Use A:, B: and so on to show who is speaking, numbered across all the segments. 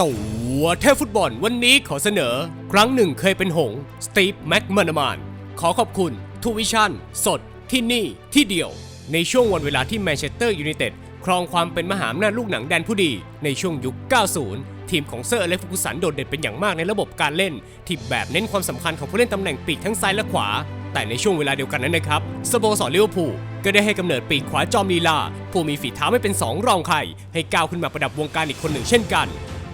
A: ตัวเทพฟุตบอลวันนี้ขอเสนอ ครั้งหนึ่งเคยเป็นหงส์สตีฟแม็กมานามาน ขอขอบคุณทูวิชั่น สดที่นี่ที่เดียว ในช่วงวันเวลาที่แมนเชสเตอร์ยูไนเต็ดครองความเป็นมหาอำนาจลูกหนังแดนผู้ดี ในช่วงยุค 90 ทีมของเซอร์อเล็กซ์ฟูกุสันโดดเด่นเป็นอย่างมากในระบบการเล่น ที่แบบเน้นความสำคัญของผู้เล่นตำแหน่งปีกทั้งซ้ายและขวา แต่ในช่วงเวลาเดียวกันนั้นนะครับสโมสรลิเวอร์พูลก็ได้ให้กำเนิดปีกขวาจอมลีลา ผู้มีฝีเท้าไม่เป็นสองรองใคร ให้ก้าวขึ้นมาประดับวงการอีกคนหนึ่งเช่นกัน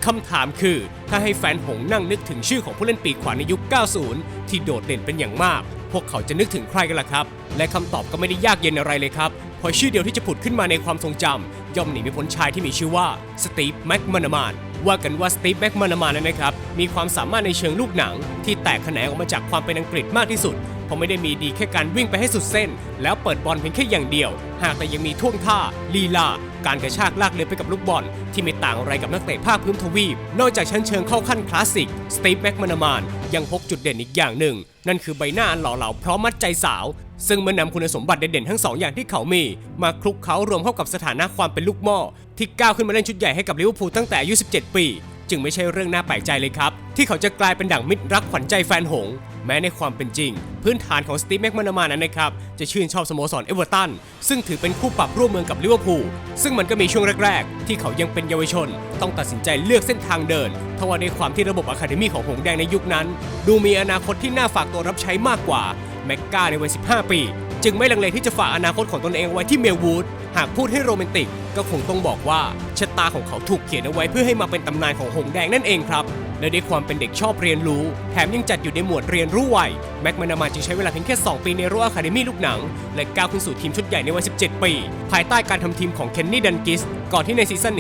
A: คำถามคือ ถ้าให้แฟนหงนั่งนึกถึงชื่อของผู้เล่นปีกขวาในยุค 90 ที่โดดเด่นเป็นอย่างมาก พวกเขาจะนึกถึงใครกันล่ะครับ และคำตอบก็ไม่ได้ยากเย็นอะไรเลยครับเพราะชื่อเดียวที่จะผุดขึ้นมาในความทรงจำย่อมหนีไม่พ้นชายที่มีชื่อว่าสตีฟแม็กมานามานว่ากันว่าสตีฟแม็กมานามานนั้นนะครับ มีความสามารถในเชิงลูกหนัง ที่แตกแขนงออกมาจากความเป็นอังกฤษมากที่สุด เพราะไม่ได้มีดีแค่การวิ่งไปให้สุดเส้น แล้วเปิดบอลเพียงแค่อย่างเดียว หากแต่ยังมีท่วงท่าลีลา การกระชากลากเลือนไปกับลูกบอล ที่ไม่ต่างอะไรกับนักเตะภาคพื้นทวีป นอกจากชั้นเชิงเข้าขั้นคลาสสิกสตีฟแม็กมานามานยังพกจุดเด่นอีกอย่างหนึ่ง นั่นคือใบหน้าหล่อเหลาพร้อมมัดใจสาว ซึ่งเมื่อนำคุณสมบัติเด่นๆทั้งสองอย่างที่เขามี มาคลุกเคล้ารวมเข้ากับสถานะความเป็นลูกหม้อที่ก้าวขึ้นมาเล่นชุดใหญ่ให้กับลิเวอร์พูลตั้งแต่อายุ 17 ปี จึงไม่ใช่เรื่องน่าแปลกใจเลยครับ ที่เขาจะกลายเป็นดั่งมิตรรักขวัญใจแฟนหง แม้ในความเป็นจริง พื้นฐานของสตีฟแม็กมานามานั้นนะครับ จะชื่นชอบสโมสรเอเวอร์ตัน ซึ่งถือเป็นคู่ปรับร่วมเมืองกับลิเวอร์พูลซึ่งมันก็มีช่วงแรก ๆ ที่เขายังเป็นเยาวชน ต้องตัดสินใจเลือกเส้นทางเดินทว่าในความที่ระบบอะคาเดมี่ของหงแดงในยุคนั้น ดูมีอนาคตที่น่าฝากตัวรับใช้มากกว่าแม็กกาในวัย15 ปี จึงไม่ลังเลที่จะฝากอนาคตของตนเองไว้ที่เมลวูด หากพูดให้โรแมนติก ก็คงต้องบอกว่าชะตาของเขาถูกเขียนเอาไว้เพื่อให้มาเป็นตำนานของหงแดงนั่นเองครับ และด้วยความเป็นเด็กชอบเรียนรู้ แถมยังจัดอยู่ในหมวดเรียนรู้วัยแม็กมานามาจึงใช้เวลาเพียงแค่ 2 ปีในรั้วอะคาเดมี่ลูกหนัง และก้าวขึ้นสู่ทีมชุดใหญ่ในวัย 17 ปี ภายใต้การทำทีมของเคนนี่ดันกิส ก่อนที่ในซีซั่น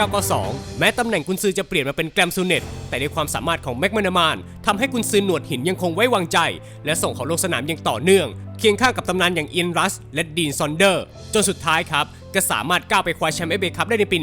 A: 1991-1992 แม้ตำแหน่งกุนซือจะเปลี่ยนมาเป็นแกรมซูเนตแต่ในความสามารถของแม็กมานามานทำให้กุนซือหนวดหินยังคงไว้วางใจ และส่งเขาลงสนามอย่างต่อเนื่อง เคียงข้างกับตำนานอย่างอียนรัส และดีนซอนเดอร์ จนสุดท้ายครับ ก็สามารถก้าวไปคว้าแชมป์เอฟเอคัพได้ในปี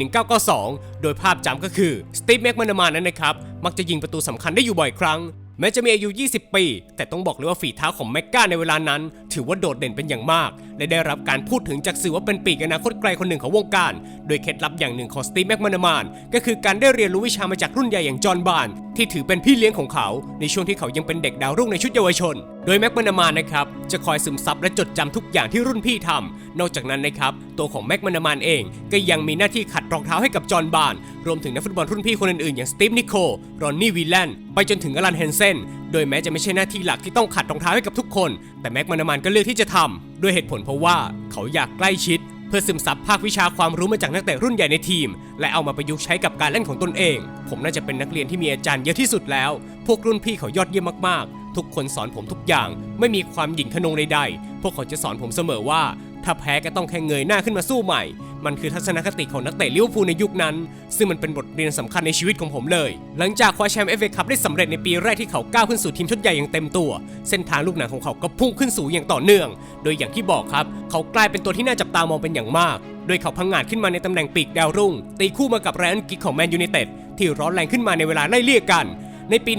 A: 1992 โดยภาพจำก็คือสตีฟแม็กมานามานนั้นนะครับ มักจะยิงประตูสำคัญได้อยู่บ่อยครั้ง แม้จะมีอายุ 20 ปี แต่ต้องบอกเลยว่าฝีเท้าของแม็กกาในเวลานั้น ถือว่าโดดเด่นเป็นอย่างมาก และได้รับการพูดถึงจากสื่อว่าเป็นปีกอนาคตไกลคนหนึ่งของวงการ โดยเคล็ดลับอย่างหนึ่งของสตีฟแม็กมานามานก็คือการได้เรียนรู้วิชามาจากรุ่นใหญ่อย่างจอห์นบานที่ถือเป็นพี่เลี้ยงของเขา ในช่วงที่เขายังเป็นเด็กดาวรุ่งในชุดเยาวชน โดยแม็กมานามานนะครับ จะคอยซึมซับและจดจำทุกอย่างที่รุ่นพี่ทำนอกจากนั้นนะครับ ตัวของแม็กมานามานเอง ก็ยังมีหน้าที่ขัดรองเท้าให้กับจอห์นบาน รวมถึงนักฟุตบอลรุ่นพี่คนอื่นๆ อย่างสตีฟนิโคลรอนนี่วีแลนไปจนถึงอลันเฮนเซนโดยแม้จะไม่ใช่หน้าที่หลักที่ต้องขัดรองเท้าให้กับทุกคน แต่แม็กมานามานก็เลือกที่จะทำด้วยเหตุผลเพราะว่าเขาอยากใกล้ชิด เพื่อซึมซับภาควิชาความรู้มาจากนักเตะรุ่นใหญ่ในทีม และเอามาประยุกต์ใช้กับการเล่นของตนเอง ผมน่าจะเป็นนักเรียนที่มีอาจารย์เยอะที่สุดแล้ว พวกรุ่นพี่เขายอดเยี่ยมมากๆทุกคนสอนผมทุกอย่างไม่มีความหยิ่งขนงใดๆ พวกเขาจะสอนผมเสมอว่าถ้าแพ้ก็ต้องแค่เงยหน้าขึ้นมาสู้ใหม่ มันคือทัศนคติของนักเตะลิเวอร์พูลในยุคนั้น ซึ่งมันเป็นบทเรียนสำคัญในชีวิตของผมเลย หลังจากคว้าแชมป์เอฟเอคัพได้สำเร็จในปีแรกที่เขาก้าวขึ้นสู่ทีมชุดใหญ่อย่างเต็มตัว เส้นทางลูกหนังของเขาก็พุ่งขึ้นสู่อย่างต่อเนื่อง โดยอย่างที่บอกครับ เขากลายเป็นตัวที่น่าจับตามองเป็นอย่างมากโดยเขาพังงาดขึ้นมาในตำแหน่งปีกดาวรุ่ง ตีคู่มากับแรอันกิกของแมนยูไนเต็ดที่ร้อนแรงขึ้นมาในเวลาไล่เลี่ยกัน ในปี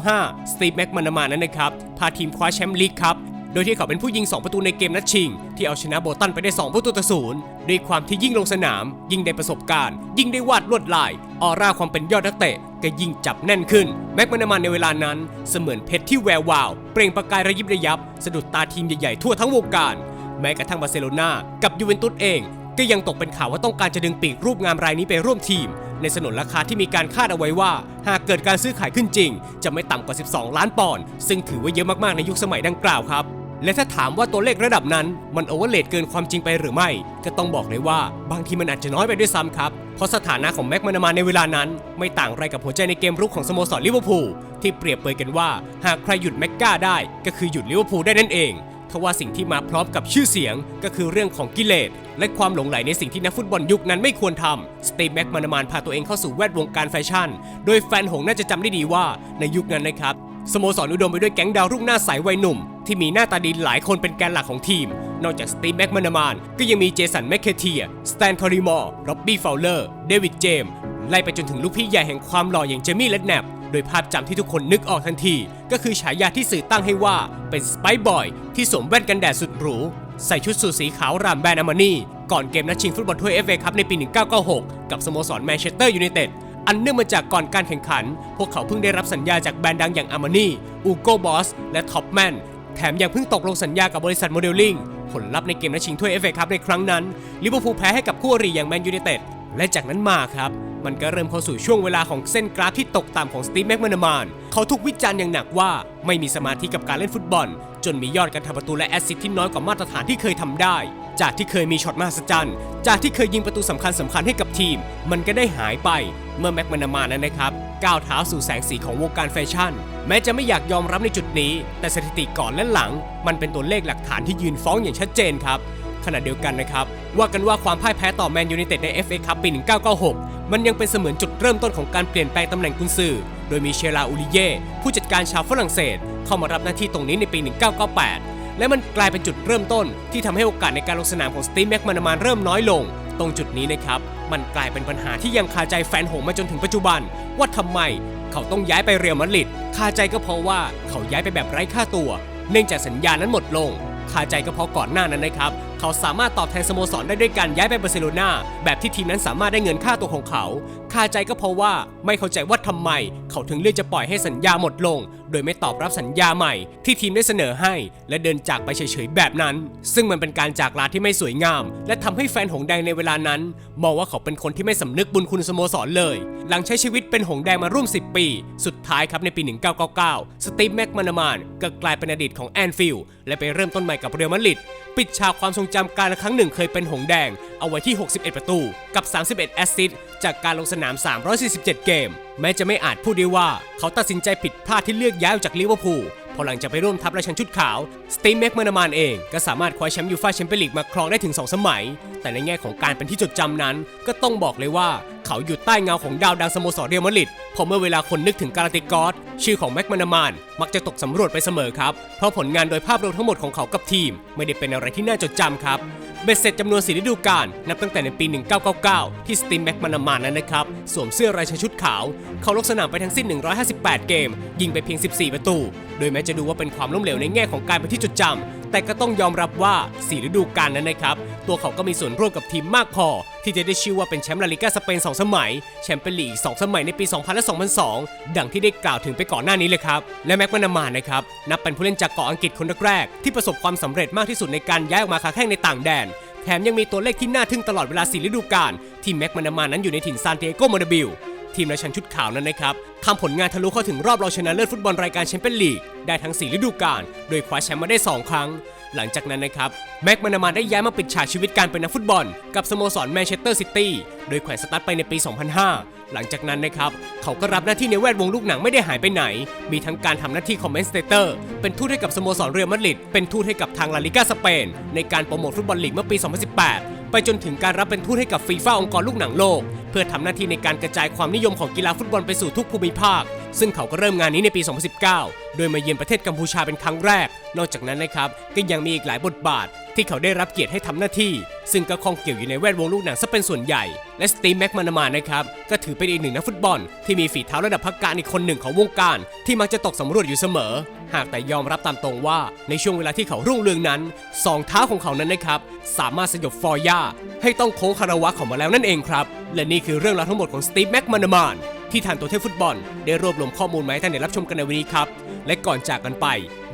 A: 1995 สตีฟแม็กมานามานนั้นนะครับ พาทีมคว้าแชมป์ลีกครับ โดยที่เขาเป็นผู้ยิง 2 ประตูในเกมนัดชิง ที่เอาชนะโบตันไปได้ 2 ประตูต่อศูนย์ด้วยความที่ยิ่งลงสนาม ยิ่งได้ประสบการณ์ ยิ่งได้วาดลวดลาย ออร่าความเป็นยอดนักเตะก็ยิ่งจับแน่นขึ้น แม็กมานามานในเวลานั้น เสมือนเพชรที่แวววาว เปล่งประกายระยิบระยับ สะดุดตาทีมใหญ่ๆทั่วทั้งวงการ แม้กระทั่งบาร์เซโลนากับยูเวนตุสเอง ก็ยังตกเป็นข่าวว่าต้องการจะดึงปีกรูปงามรายนี้ไปร่วมทีม ในสนนราคาที่มีการคาดเอาไว้ว่า หากเกิดการซื้อขายขึ้นจริง จะไม่ต่ำกว่า 12 ล้านปอนด์ซึ่งถือว่าเยอะมากๆในยุคสมัยดังกล่าวครับ และถ้าถามว่าตัวเลขระดับนั้นมันโอเวอร์เลดเกินความจริงไปหรือไม่ ก็ต้องบอกเลยว่าบางทีมันอาจจะน้อยไปด้วยซ้ำครับ เพราะสถานะของแม็กมานามานในเวลานั้น ไม่ต่างอะไรกับหัวใจในเกมรุกของสโมสรลิเวอร์พูลที่เปรียบเปรยกันว่า หากใครหยุดแม็กก้าได้ก็คือหยุดลิเวอร์พูลได้นั่นเองทว่าสิ่งที่มาพร้อมกับชื่อเสียง ก็คือเรื่องของกิเลสและความหลงไหลในสิ่งที่นักฟุตบอลยุคนั้นไม่ควรทำสตีฟแม็กมานามานพาตัวเองเข้าสู่แวดวงการแฟชั่น โดยแฟนหงน่าจะจำได้ดีว่าในยุคนั้นนะครับสโมสรอุดมไปด้วยแก๊งดาวรุ่งหน้าใสวัยหนุ่ม ที่มีหน้าตาดีหลายคนเป็นแกนหลักของทีม นอกจากสตีฟแม็กมานามานก็ยังมีเจสันแมคเคเทีย สแตนคอริมอร์ร็อบบี้ฟาวเลอร์ เดวิดเจมส์ไล่ไปจนถึงลูกพี่ใหญ่แห่งความหล่ออย่างเจมี่เลดแนปโดยภาพจำที่ทุกคนนึกออกทันที ก็คือฉายาที่สื่อตั้งให้ว่าเป็นสไปบอยที่สวมแว่นกันแดดสุดหรูใส่ชุดสูทสีขาวรามแบรนด์อามานี่ก่อนเกมนัดชิงฟุตบอลถ้วยเอฟเอคัพในปี 1996 กับสโมสรแมนเชสเตอร์ยูไนเต็ดอันเนื่องมาจากก่อนการแข่งขัน พวกเขาเพิ่งได้รับสัญญาจากแบรนด์ดังอย่างอามานีอูโกบอส และท็อปแมน แถมยังเพิ่งตกลงสัญญากับบริษัทโมเดลลิ่งผลลัพธ์ในเกมนัดชิงถ้วยเอฟเอคัพในครั้งนั้นลิเวอร์พูลแพ้ให้กับคู่อริอย่างแมนยูไนเต็ดและจากนั้นมาครับ มันก็เริ่มเข้าสู่ช่วงเวลาของเส้นกราฟที่ตกต่ำของสตีฟแม็กมานามานเขาถูกวิจารณ์อย่างหนักว่าไม่มีสมาธิกับการเล่นฟุตบอล จนมียอดการทำประตูและแอสซิสต์ที่น้อยกว่ามาตรฐานที่เคยทำได้ จากที่เคยมีช็อตมหัศจรรย์ จากที่เคยยิงประตูสำคัญสำคัญให้กับทีม มันก็ได้หายไปเมื่อแม็กมานามานนั้นนะครับก้าวเท้าสู่แสงสีของวงการแฟชั่น แม้จะไม่อยากยอมรับในจุดนี้ แต่สถิติก่อนและหลัง มันเป็นตัวเลขหลักฐานที่ยืนฟ้องอย่างชัดเจนครับ ขณะเดียวกันนะครับ ว่ากันว่าความพ่ายแพ้ต่อแมนยูไนเต็ดใน FA คัพปี 1996 มันยังเป็นเสมือนจุดเริ่มต้นของการเปลี่ยนแปลงตำแหน่งกุนซือ โดยมีเชลาอูริเย่ผู้จัดการชาวฝรั่งเศส เข้ามารับหน้าที่ตรงนี้ในปี 1998 และมันกลายเป็นจุดเริ่มต้น ที่ทำให้โอกาสในการลงสนามของสตีฟแม็กมานามานเริ่มน้อยลง ตรงจุดนี้นะครับมันกลายเป็นปัญหาที่ยังคาใจแฟนหงมาจนถึงปัจจุบัน ว่าทำไมเขาต้องย้ายไปเรียลมาดริดคาใจก็เพราะว่าเขาย้ายไปแบบไร้ค่าตัว เนื่องจากสัญญานั้นหมดลงคาใจก็เพราะก่อนหน้านั้นนะครับ เขาสามารถตอบแทนสโมสรได้ด้วยการย้ายไปบาร์เซโลนาแบบที่ทีมนั้นสามารถได้เงินค่าตัวของเขาคาใจก็เพราะว่าไม่เข้าใจว่าทำไม เขาถึงเลือกจะปล่อยให้สัญญาหมดลง โดยไม่ตอบรับสัญญาใหม่ ที่ทีมได้เสนอให้ และเดินจากไปเฉยๆแบบนั้น ซึ่งมันเป็นการจากลาที่ไม่สวยงาม และทำให้แฟนหงแดงในเวลานั้น มองว่าเขาเป็นคนที่ไม่สำนึกบุญคุณสโมสรเลย หลังใช้ชีวิตเป็นหงแดงมาร่วม 10 ปี สุดท้ายครับในปี 1999 สตีฟแม็กมานามานก็กลายเป็นอดีตของแอนฟิลด์และไปเริ่มต้นใหม่กับเรอัลมาดริดปิดฉากความทรงจำการครั้งหนึ่งเคยเป็นหงแดง เอาไว้ที่ 61 ประตู กับ 31 แอสซิสต์จากการลงสนาม 347 เกม แม้จะไม่อาจพูดได้ว่าเขาตัดสินใจผิดพลาดที่เลือกย้ายออกจากลิเวอร์พูล พอหลังจากไปร่วมทัพราชันชุดขาว สตีมแม็กมานามานเอง ก็สามารถคว้าแชมป์ยูฟ่าแชมเปี้ยนลีกมาครองได้ถึง 2 สมัย แต่ในแง่ของการเป็นที่จดจำนั้น ก็ต้องบอกเลยว่าเขาอยู่ใต้เงาของดาวดังสโมสรเรอัลมาดริดพอเมื่อเวลาคนนึกถึงการาติกอสชื่อของแม็กมานามาน มักจะตกสำรวจไปเสมอครับ เพราะผลงานโดยภาพรวมทั้งหมดของเขากับทีม ไม่ได้เป็นอะไรที่น่าจดจำครับ เบ็ดเสร็จจำนวนสีฤดูกาลนับตั้งแต่ในปี 1999 ที่สตีมแม็กมานามานนั้นนะครับ สวมเสื้อราชชุดขาว เขาลงสนามไปทั้งสิ้น 158 เกม ยิงไปเพียง 14 ประตู โดยแม้จะดูว่าเป็นความล้มเหลวในแง่ของการไปที่จดจำ แต่ก็ต้องยอมรับว่าสีฤดูกาลนั้นนะครับ ตัวเขาก็มีส่วนร่วมกับทีมมากพอ ที่จะได้ชื่อว่าเป็นแชมป์ลาลิก้าสเปน 2 สมัย แชมเปี้ยนลีกอีก 2 สมัยในปี 2000 และ 2002 ดังที่ได้กล่าวถึงไปก่อนหน้านี้เลยครับ และแม็กมานามานนะครับ นับเป็นผู้เล่นจากเกาะอังกฤษคนแรกๆที่ประสบความสำเร็จมากที่สุดในการย้ายออกมาค้าแข่งในต่างแดนแถมยังมีตัวเลขที่น่าทึ่งตลอดเวลา4ฤดูกาลที่แม็กมานามานนั้นอยู่ในถิ่นซานติเอโกโมนาบิล ทีมราชันชุดขาวนั้นนะครับทำผลงานทะลุเข้าถึงรอบรองชนะเลิศฟุตบอลรายการแชมเปี้ยนลีกได้ทั้ง 4 ฤดูกาล โดยคว้าแชมป์มาได้ 2 ครั้ง หลังจากนั้นนะครับ แม็กมานามาได้ย้ายมาปิดฉากชีวิตการเป็นนักฟุตบอล กับสโมสรแมนเชสเตอร์ซิตี้โดยแขวนสตาร์ทไปในปี 2005 หลังจากนั้นนะครับ เขาก็รับหน้าที่ในแวดวงลูกหนังไม่ได้หายไปไหน มีทั้งการทำหน้าที่คอมเมนเตเตอร์ เป็นทูตให้กับสโมสรเรอัลมาดริดเป็นทูตให้กับทางลาลิก้าสเปนในการโปรโมทฟุตบอลลีกเมื่อปี 2018 ไปจนถึงการรับเป็นทูตให้กับฟีฟ่าองค์กรลูกหนังโลก เพื่อทำหน้าที่ในการกระจายความนิยมของกีฬาฟุตบอลไปสู่ทุกภูมิภาค ซึ่งเขาก็เริ่มงานนี้ในปี 2019 โดยมาเยือนประเทศกัมพูชาเป็นครั้งแรก นอกจากนั้นนะครับก็ยังมีอีกหลายบทบาท ที่เขาได้รับเกียรติให้ทำหน้าที่ ซึ่งก็คงเกี่ยวอยู่ในแวดวงลูกหนังซะเป็นส่วนใหญ่ และสตีฟแม็กมานามานนะครับก็ถือเป็นอีกหนึ่งนักฟุตบอล ที่มีฝีเท้าระดับพักการอีกคนหนึ่งของวงการ ที่มักจะตกสำรวจอยู่เสมอ หากแต่ยอมรับตามตรงว่าในช่วงเวลาที่เขารุ่งเรืองนั้นสองเท้าของเขานั้นนะครับสามารถสยบฟอร์ย่าให้ต้องโค้งคาราวะเขามาแล้วนั่นเองครับและนี่คือเรื่องราวทั้งหมดของสตีฟแม็กมานามาน ที่ทานตัวเทพฟุตบอล ได้รวบรวมข้อมูลมาให้ท่านได้รับชมกันในวันนี้ครับ และก่อนจากกันไป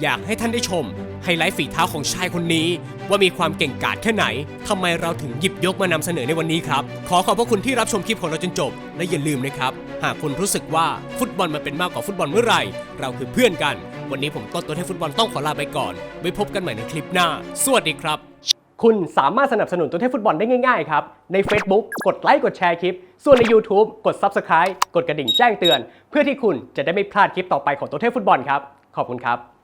A: อยากให้ท่านได้ชมไฮไลท์ฝีเท้าของชายคนนี้ ว่ามีความเก่งกาจแค่ไหนทำไมเราถึงหยิบยกมานำเสนอในวันนี้ครับ ขอขอบพระคุณที่รับชมคลิปของเราจนจบ และอย่าลืมนะครับ หากคุณรู้สึกว่าฟุตบอลมันเป็นมากกว่าฟุตบอลเมื่อไหร่ เราคือเพื่อนกัน วันนี้ผมต้นตัวเทพฟุตบอลต้องขอลาไปก่อนไว้พบกันใหม่ในคลิปหน้า สวัสดีครับ คุณสามารถสนับสนุนตัวเทพฟุตบอลได้ง่ายๆครับ ใน Facebook กดไลค์กดแชร์คลิป ส่วนใน YouTube กด Subscribe กดกระดิ่งแจ้งเตือน เพื่อที่คุณจะได้ไม่พลาดคลิปต่อไปของตัวเทพฟุตบอลครับ ขอบคุณครับ